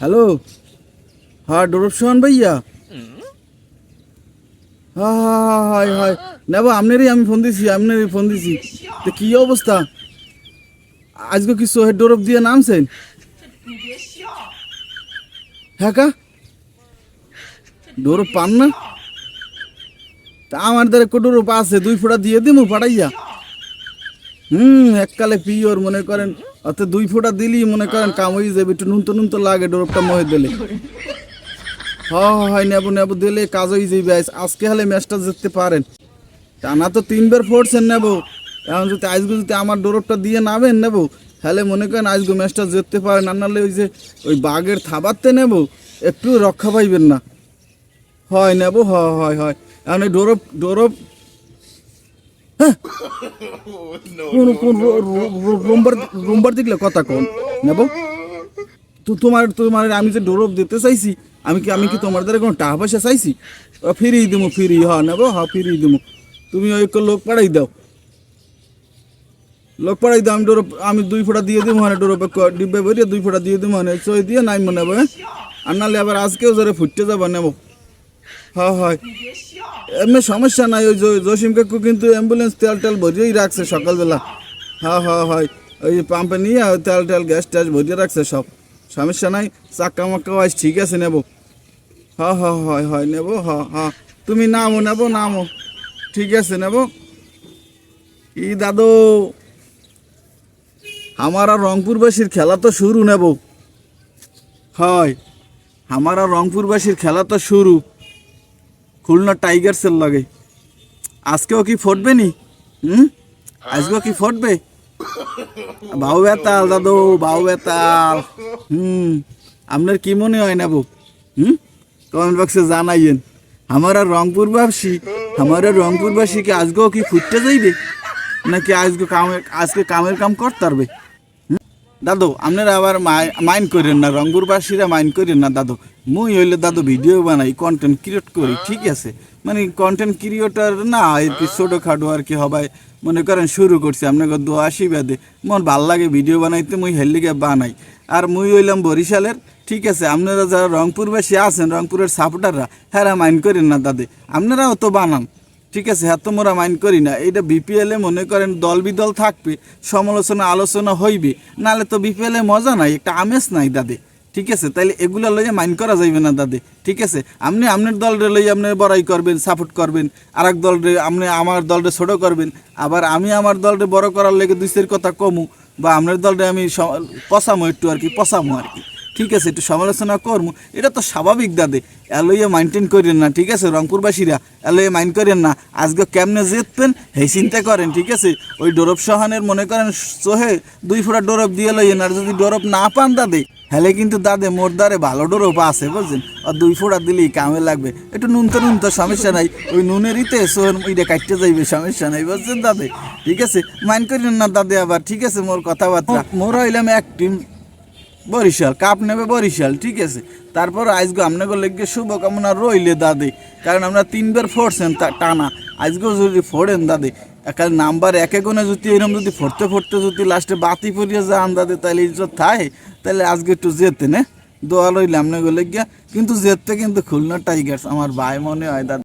Hello? হ্যাঁ ডরব সোহান ভাইয়া। হ্যাঁ হ্যাঁ হ্যাঁ হয় নেব আপনারই আমি ফোন দিছি আপনারই ফোন দিছি। তো কি অবস্থা? আজকে কি সোহের ডরব দিয়ে নামছেন? হ্যাঁ কা? ডরব পান না? তা আমার দ্বারা একটু ডরব আছে, দুই ফোঁটা দিয়ে দিমু, পাঠাইয়া। হুম, এককালে পিওর মনে করেন। অত দুই ফোঁটা দিলি মনে করেন কাম হয়ে যাবে, একটু নুন তো নুন তো লাগে ডরবটা মহে দিলে হ্যাঁ হয় নেব নেব, দিলে কাজ হয়ে যাবে আজকে হলে ম্যাচটা জিততে পারেন। টানা তো তিনবার ফোরছেন নেব। এখন যদি আজকে যদি আমার ডরবটা দিয়ে নামেন নেব হলে মনে করেন আজকে ম্যাচটা জিততে পারেন। আর নাহলে ওই যে ওই বাঘের থাবাতে নেব, একটু রক্ষা পাইবেন না। হয় নেব, হয় হয় হয়। এখন এই রো- রো- রোমবার রোমবার দেখলে কথা কোন? নেব? তো তোমার তোমার আমি যে ডোরব দিতে চাইছি, আমি কি আমি কি তোমার দ্বারা কোনো টাকা পয়সা চাইছি? ফিরিয়ে দেবো ফিরি হ নেব হ ফিরিয়ে দেবো তুমি ওই লোক পাঠাই দাও। লোক পাঠাই দাও, আমি ডোরব আমি দুই ফোঁটা দিয়ে দেবো মানে ডোরবে ক- ডিব্বে ভরিয়ে দুই ফোঁটা দিয়ে দেবো মানে চই দিয়ে নাই মনে হ্যাঁ? আর নাহলে আবার আজকেও জোরে ফুটতে যাব, নেব। হ্যাঁ হয়। এমনি সমস্যা নাই, ওই জসিম কাকু কিন্তু অ্যাম্বুলেন্স তেল টেল ভরিয়েই রাখছে সকালবেলা। হ্যাঁ হ্যাঁ হয়। ওই পাম্পে নিয়ে তেল টেল গ্যাস ট্যাস ভরিয়ে রাখছে সব। সমস্যা নাই, চাক্কা মাক্কা আজ ঠিক আছে নেব। হ্যাঁ হ্যাঁ হয় হয়, নেব হ্যাঁ হ্যাঁ। তুমি নামো, নেব, নামো। ঠিক আছে, নেব। ই দাদু আমার আর রংপুরবাসীর খেলা তো শুরু নেব। হয় আমার আর রংপুরবাসীর খেলা তো শুরু। খুলনা টাইগার্সের লাগে। আজকেও কি ফুটবে নি? হুম? আজকেও কি ফুটবে? বাউ বেতাল, দাদু বাউ বেতাল। হুম। আপনার কি মনে হয় নেব হুম? কমেন্ট বক্সে জানাইয়েন। আমার রংপুরবাসী আমার আর রংপুরবাসী কি আজকেও কি ফুটতে যাইবে? নাকি আজকে কামের আজকে কামের কাম করতে পারবে? দাদু, আপনারা আবার মাইন্ড করেন না রংপুরবাসীরা মাইন্ড করেন না দাদু। মুই হইলে দাদু ভিডিও বানাই কন্টেন্ট ক্রিয়েট করি, ঠিক আছে? মানে কন্টেন্ট ক্রিয়েটার না কি ছোটোখাটো আর কি হবাই। মনে করেন শুরু করছি, আপনাকে দু আশীর্বাদে। মন ভালো লাগে ভিডিও বানাইতে, মুই হেলিগে বানাই। আর মুই হইলাম বরিশালের, ঠিক আছে? আপনারা যারা রংপুরবাসী আছেন, রংপুরের সাপোর্টাররা হ্যাঁ মাইন্ড করেন না দাদে। আপনারাও তো বানান। ঠিক আছে এত মোরা মাইন্ড করি না। এটা বিপিএলে মনে করেন দল বিদল থাকবে, সমালোচনা আলোচনা হইবে, নাহলে তো বিপিএলে মজা নাই, একটা আমেজ নাই দাদে। ঠিক আছে, তাইলে এগুলো লইয়া মাইন্ড করা যাইবে না দাদে। ঠিক আছে আপনি আপনার দলরে লইয়া আপনি বড়াই করবেন, সাপোর্ট করবেন আর এক দলরে আপনি আমার দলরে ছোট করবেন, আবার আমি আমার দলরে বড় করার লেগে দুইশের কথা কমু, বা আপনার দলরে আমি পচামো একটু আর কি, পচামো আর কি। ঠিক আছে, একটু সমালোচনা করব এটা তো স্বাভাবিক দাদে। এলোইয়া মাইন্টেন করেন না, ঠিক আছে, রংপুরবাসীরা। এলোইয়া মাইন করেন না। আজকে কেমনে জিতবেন সেই চিন্তা করেন, ঠিক আছে? ওই ডোরব সহানের মনে করেন, সোহে দুই ফোঁটা ডোরব দিয়ে লইয়েন, আর যদি ডোরব না পান দাদে, হেলে কিন্তু দাদে মোর দ্বারে ভালো ডোরব আছে, বুঝছেন? আর দুই ফোঁটা দিলেই কামে লাগবে। একটু নুন তো নুন তো সমস্যা নাই। ওই নুনের ইতে সোহের ইটা কাটতে যাইবে, সমস্যা নাই বলছেন দাদে? ঠিক আছে? মাইন করেন না দাদে আবার, ঠিক আছে, মোর কথাবার্তা। মোর হইলাম এক টিম বরিশাল, কাপ নেবে বরিশাল, ঠিক আছে। তারপর আজকে আপনাকে লেগে শুভকামনা রইলে দাদে। কারণ আমরা তিনবার ফোরছেন টানা। আজকেও যদি ফোড়েন দাদে, একাল নাম্বার একে গুণে যদি এরকম যদি ফোরতে ফোরতে যদি লাস্টে বাতি পরিয়ে যান দাদে তাহলে ইজ্জত থাকে তাহলে আজকে একটু যেতে না। দোয়া লইলে আপনাকে লেগে। কিন্তু যেতে কিন্তু খুলনা টাইগার্স, আমার ভাই মনে হয় দাদা।